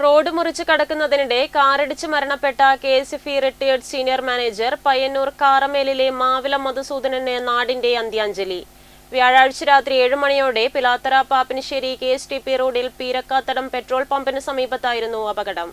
Road മുറിച്ച് കടക്കുന്നതിനിടെ കാറിടിച്ച് മരണപ്പെട്ട K S F E retired senior manager Payyanur കാറമേലിലെ Mavila മധുസൂദനന് നാടിന്റെ അന്ത്യാഞ്ജലി. വ്യാഴാഴ്ച രാത്രി ഏഴ് മണിയോടെ Pilathara Pappinissery K S T P റോഡിൽ പീരക്കാത്തടം പെട്രോൾ പമ്പിന് സമീപത്തായിരുന്നു അപകടം.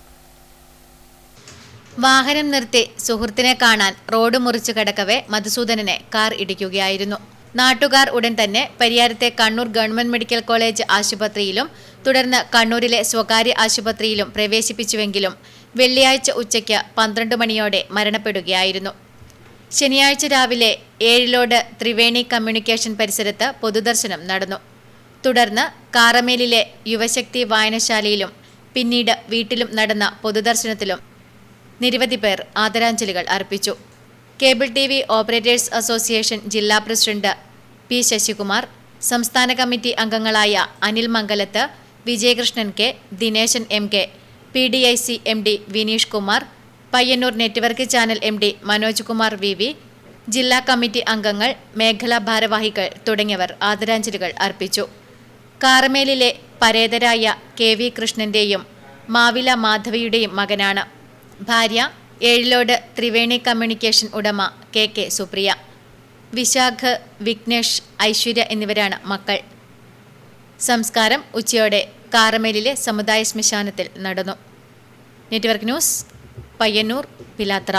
വാഹനം നിർത്തി സുഹൃത്തിനെ കാണാൻ റോഡ് മുറിച്ച് കടക്കവേ മധുസൂദനനെ കാർ ഇടിക്കുകയായിരുന്നു. നാട്ടുകാർ ഉടൻ തന്നെ പരിയാരത്തെ കണ്ണൂർ ഗവൺമെന്റ് മെഡിക്കൽ കോളേജ് ആശുപത്രിയിലും തുടർന്ന് കണ്ണൂരിലെ സ്വകാര്യ ആശുപത്രിയിലും പ്രവേശിപ്പിച്ചുവെങ്കിലും വെള്ളിയാഴ്ച ഉച്ചയ്ക്ക് പന്ത്രണ്ട് മണിയോടെ മരണപ്പെടുകയായിരുന്നു. ശനിയാഴ്ച രാവിലെ ഏഴിലോട് ത്രിവേണി കമ്മ്യൂണിക്കേഷൻ പരിസരത്ത് പൊതുദർശനം നടന്നു. തുടർന്ന് കാറമേലിലെ യുവശക്തി വായനശാലയിലും പിന്നീട് വീട്ടിലും നടന്ന പൊതുദർശനത്തിലും നിരവധി പേർ ആദരാഞ്ജലികൾ അർപ്പിച്ചു. Cable T V operators association ജില്ലാ പ്രസിഡന്റ് പി ശശികുമാർ സംസ്ഥാന കമ്മിറ്റി അംഗങ്ങളായ Anil Mangalath Vijayakrishnan K Dineshan M K P D I C M D Vineesh Kumar Payyanur network channel M D Manoj Kumar V V ജില്ലാ committee അംഗങ്ങൾ മേഖലാ ഭാരവാഹികൾ തുടങ്ങിയവർ ആദരാഞ്ജലികൾ അർപ്പിച്ചു. കാർമേലിലെ പരേതരായ കെ വി കൃഷ്ണന്റെയും മാവില മാധവിയുടെയും മകനാണ്. ഭാര്യ ഏഴിലോട് ത്രിവേണി കമ്മ്യൂണിക്കേഷൻ ഉടമ കെ കെ സുപ്രിയ. വിശാഖ് വിഘ്നേഷ് ഐശ്വര്യ എന്നിവരാണ് മക്കൾ. സംസ്കാരം ഉച്ചയോടെ കാറമേലിലെ സമുദായ ശ്മശാനത്തിൽ നടന്നു. Network news Payyanur Pilathra.